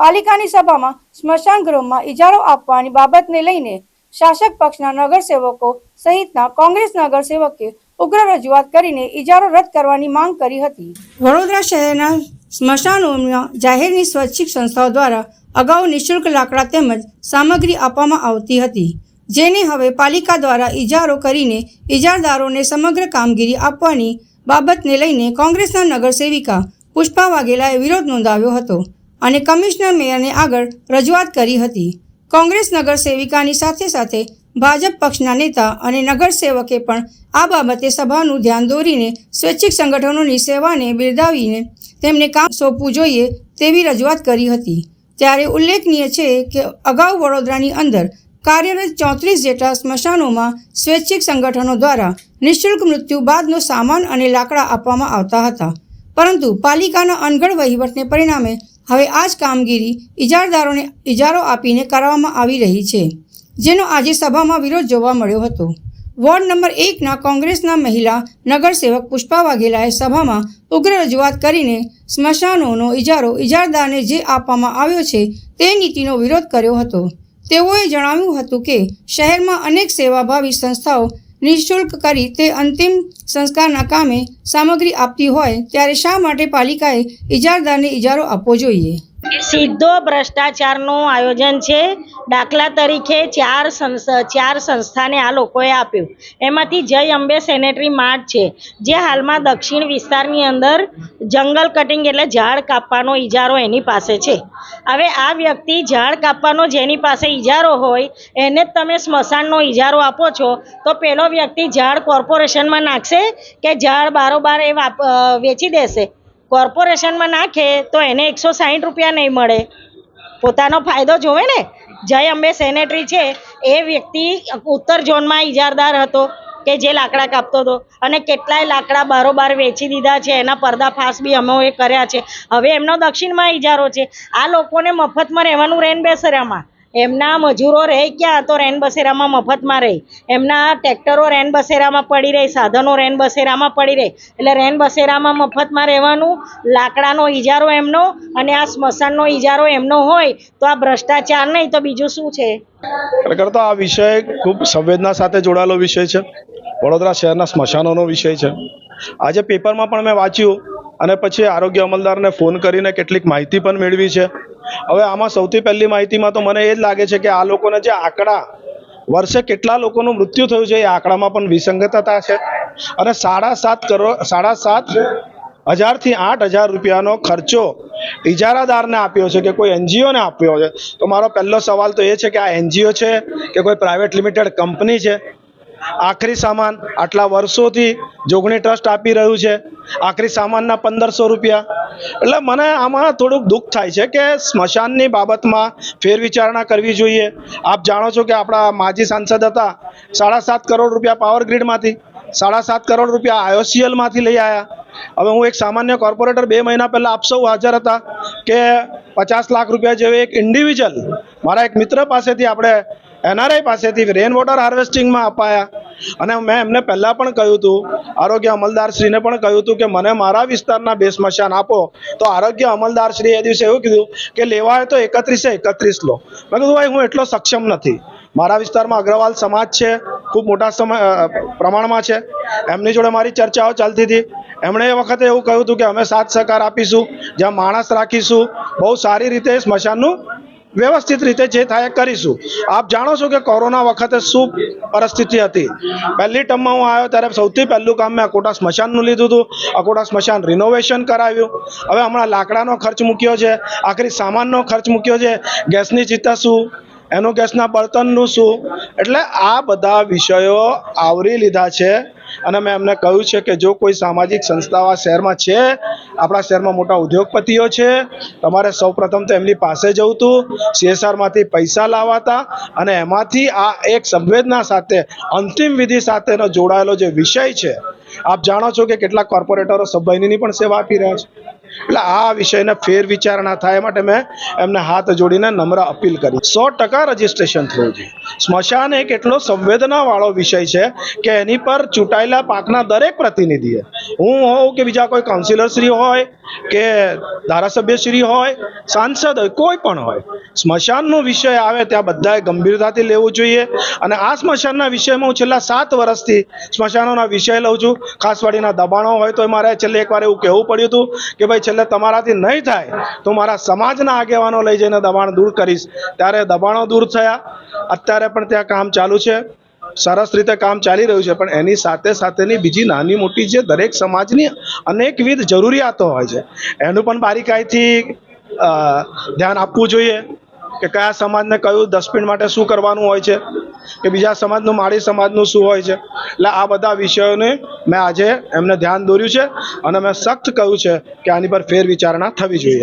પાલિકાની સભામાં સ્મશાન ગૃહમાં ઇજારો આપવાની બાબતને લઈને શાસક પક્ષના નગરસેવકો સહિતના કોંગ્રેસ નગરસેવકે ઉગ્ર રજૂઆત કરીને ઇજારો રદ કરવાની માંગ કરી હતી. વડોદરા શહેરના સ્મશાનોમાં જાહેરની સ્વૈચ્છિક સંસ્થાઓ દ્વારા અગાઉ નિઃશુલ્ક લાકડા તેમજ સામગ્રી આપવામાં આવતી હતી, જેને હવે પાલિકા દ્વારા ઇજારો કરીને ઇજારદારોને સમગ્ર કામગીરી આપવાની બાબતને લઈને કોંગ્રેસના નગરસેવિકા પુષ્પા વાઘેલાએ વિરોધ નોંધાવ્યો હતો. અને કમિશનર મેયરને આગળ રજૂઆત કરી હતી. કોંગ્રેસ નગરસેવિકાની સાથે સાથે ભાજપ પક્ષના નેતા અને નગરસેવકે પણ આ બાબતે સભાનું ધ્યાન દોરીને સ્વૈચ્છિક સંગઠનોની સેવાને બિરદાવીને તેમને કામ સોંપવું જોઈએ તેવી રજૂઆત કરી હતી. ત્યારે ઉલ્લેખનીય છે કે અગાઉ વડોદરાની અંદર કાર્યરત ચોત્રીસ જેટલા સ્મશાનોમાં સ્વૈચ્છિક સંગઠનો દ્વારા નિઃશુલ્ક મૃત્યુ બાદનો સામાન અને લાકડા આપવામાં આવતા હતા. પરંતુ પાલિકાના અનગઢ વહીવટને પરિણામે હવે આ જ કામગીરી ઇજારદારોને ઇજારો આપીને કરવામાં આવી રહી છે, જેનો આજે સભામાં વિરોધ જોવા મળ્યો હતો. વોર્ડ નંબર એકના કોંગ્રેસના મહિલા નગરસેવક પુષ્પા વાઘેલાએ સભામાં ઉગ્ર રજૂઆત કરીને સ્મશાનોનો ઇજારો ઇજારદારને જે આપવામાં આવ્યો છે તે નીતિનો વિરોધ કર્યો હતો. તેઓએ જણાવ્યું હતું કે શહેરમાં અનેક સેવાભાવી સંસ્થાઓ નિઃશુલ્ક કરી તે અંતિમ સંસ્કારના કામે સામગ્રી આપતી હોય, ત્યારે શા માટે પાલિકાએ ઇજારદારને ઇજારો આપવો જોઈએ? સીધો ભ્રષ્ટાચારનું આયોજન છે. દાખલા તરીકે ચાર ચાર સંસ્થાને આ લોકોએ આપ્યું. એમાંથી જય અંબે સેનેટરી માર્ટ છે, જે હાલમાં દક્ષિણ વિસ્તારની અંદર જંગલ કટિંગ એટલે ઝાડ કાપવાનો ઇજારો એની પાસે છે. હવે આ વ્યક્તિ ઝાડ કાપવાનો જેની પાસે ઇજારો હોય, એને જ તમે સ્મશાનનો ઇજારો આપો છો, તો પેલો વ્યક્તિ ઝાડ કોર્પોરેશનમાં નાખશે કે ઝાડ બારોબાર એ વેચી દેશે. કોર્પોરેશનમાં નાખે તો એને એકસો સાહીઠ રૂપિયા નહીં મળે. પોતાનો ફાયદો જોવે ને? જય અંબે સેનેટરી છે. એ વ્યક્તિ ઉત્તર ઝોનમાં ઇજારદાર હતો કે જે લાકડા કાપતો હતો અને કેટલાય લાકડા બારોબાર વેચી દીધા છે. એના પર્દાફાશ બી અમે કર્યા છે. હવે એમનો દક્ષિણમાં ઇજારો છે. આ લોકોને મફતમાં રહેવાનું રેન બેસરામાં એમના મજૂરો રહે ક્યાં? તો રેન બસેરામાં મફતમાં રહે. એમના ટ્રેક્ટરો રેન બસેરામાં પડી રહે, સાધનો રેન બસેરામાં પડી રહે. એટલે રેન બસેરામાં મફતમાં રહેવાનું, લાકડાનો ઇજારો એમનો અને આ સ્મશાનનો ઇજારો એમનો હોય, તો આ ભ્રષ્ટાચાર નહીં, તો બીજું શું છે? ખરેખર તો આ વિષય ખૂબ સંવેદના સાથે જોડાયેલો વિષય છે. વડોદરા શહેરના સ્મશાનોનો વિષય છે. આજે પેપરમાં પણ મેં વાંચ્યું અને પછી આરોગ્ય અમલદારને ફોન કરીને કેટલીક માહિતી પણ મેળવી છે. હવે આમાં સૌથી પહેલી માહિતીમાં તો મને એ જ લાગે છે કે આ લોકોને જે આંકડા, વર્ષે કેટલા લોકોનું મૃત્યુ થયું છે એ આંકડામાં પણ વિસંગતતા છે. અને સાડા સાત કરોડ, સાડા સાત હજારથી આઠ હજાર રૂપિયાનો ખર્ચો ઇજારાદારને આપ્યો છે કે કોઈ એનજીઓને આપ્યો છે. તો મારો પહેલો સવાલ તો એ છે કે આ એનજીઓ છે કે કોઈ પ્રાઇવેટ લિમિટેડ કંપની છે? આખરી સામાન આટલા વર્ષોથી જોગણી ટ્રસ્ટ આપી રહ્યું છે. આખરી સામાનના પંદરસો રૂપિયા. એટલે મને આમાં થોડુંક દુઃખ થાય છે કે સ્મશાનની બાબતમાં ફેરવિચારણા કરવી જોઈએ. આપ જાણો છો કે આપણા માજી સાંસદ હતા. સાડા સાત કરોડ રૂપિયા પાવર ગ્રીડમાંથી, સાડા સાત કરોડ રૂપિયા આઈઓસીએલમાંથી લઈ આવ્યા હવે હું એક સામાન્ય કોર્પોરેટર બે મહિના પહેલાં આપ સૌ હાજર હતા કે પચાસ લાખ રૂપિયા જેવી એક ઇન્ડિવિજ્યુઅલ મારા એક મિત્ર પાસેથી આપણે એનઆરઆઈ પાસેથી રેન વોટર હાર્વેસ્ટિંગમાં અપાયા. અને મેં એમને પહેલાં પણ કહ્યું હતું, આરોગ્ય અમલદારશ્રીને પણ કહ્યું હતું કે મને મારા વિસ્તારના બે સ્મશાન આપો. તો આરોગ્ય અમલદારશ્રીએ એ દિવસે એવું કીધું કે લેવા હોય તો એકત્રીસે એકત્રીસ લો. મેં કીધું, ભાઈ, હું એટલો સક્ષમ નથી. મારા વિસ્તારમાં અગ્રવાલ સમાજ છે, ખૂબ મોટા સમય પ્રમાણમાં છે. એમની જોડે મારી ચર્ચાઓ ચાલતી હતી. એમણે એ વખતે એવું કહ્યું હતું કે અમે સાથ સહકાર આપીશું, જ્યાં માણસ રાખીશું. બહુ સારી રીતે સ્મશાનનું વ્યવસ્થિત રીતે જે થાય કરીશું. આપ જાણો છો કે કોરોના વખતે શું પરિસ્થિતિ હતી. પહેલી ટર્મમાં હું આવ્યો ત્યારે સૌથી પહેલું કામ મેં અકોટા સ્મશાનનું લીધું હતું. અકોટા સ્મશાન રિનોવેશન કરાવ્યું. હવે હમણાં લાકડાનો ખર્ચ મૂક્યો છે. આખરી સામાનનો ખર્ચ મૂક્યો છે. ગેસની ચિત્તા શું? એનો ગેસના બળતણનું શું? એટલે આ બધા વિષયો આવરી લીધા છે. અને મેં એમને કહ્યું છે કે જો કોઈ સામાજિક સંસ્થાઓ આ શહેરમાં છે, આપણા શહેરમાં મોટા ઉદ્યોગપતિઓ છે, તમારે સૌપ્રથમ તો એમની પાસે જવું હતું સીએસઆરમાંથી પૈસા લાવાતા અને એમાંથી આ એક સંવેદના સાથે, અંતિમ વિધિ સાથેનો જોડાયેલો જે વિષય છે, આપ જાણો છો કે કેટલાક કોર્પોરેટરો સભ્યની પણ સેવા આપી રહ્યા છે. એટલે આ વિષયને ફેર વિચારણા થાય માટે મેં એમને હાથ જોડીને નમ્ર અપીલ કરી. સો ટકા રજીસ્ટ્રેશન થવું જોઈએ સ્મશાન એક એટલો સંવેદનાવાળો વિષય છે કે એની પર ચૂંટાયેલા પાકના દરેક પ્રતિનિધિએ, હું હોઉં કે બીજા કોઈ કાઉન્સિલરશ્રી હોય કે ધારાસભ્યશ્રી હોય, સાંસદ હોય, કોઈ પણ હોય, સ્મશાનનો વિષય આવે ત્યાં બધાએ ગંભીરતાથી લેવું જોઈએ. અને આ સ્મશાનના વિષયમાં હું છેલ્લા સાત વર્ષથી સ્મશાનોના વિષય લઉં છું. ખાસવાડીના દબાણો હોય તો મારે છેલ્લે એકવાર એવું કહેવું પડ્યું હતું કે ભાઈ છેલ્લે તમારાથી નહીં થાય તો મારા સમાજના આગેવાનો લઈ જઈને દબાણ દૂર કરીશ. ત્યારે દબાણો દૂર થયા. અત્યારે પણ ત્યાં કામ ચાલુ છે. સરસ રીતે કામ ચાલી રહ્યું છે, પણ એની સાથે સાથેની બીજી નાની મોટી જે દરેક સમાજની અનેકવિધ જરૂરિયાતો હોય છે. એનું પણ બારીકાઈથી ધ્યાન આપવું જોઈએ કે કયા સમાજને કયું ડસ્ટબિન માટે શું કરવાનું હોય છે, કે બીજા સમાજનું, માળી સમાજનું શું હોય છે. એટલે આ બધા વિષયોને મેં આજે એમને ધ્યાન દોર્યું છે અને મેં સખ્ત કહ્યું છે કે આની પર ફેર વિચારણા થવી જોઈએ.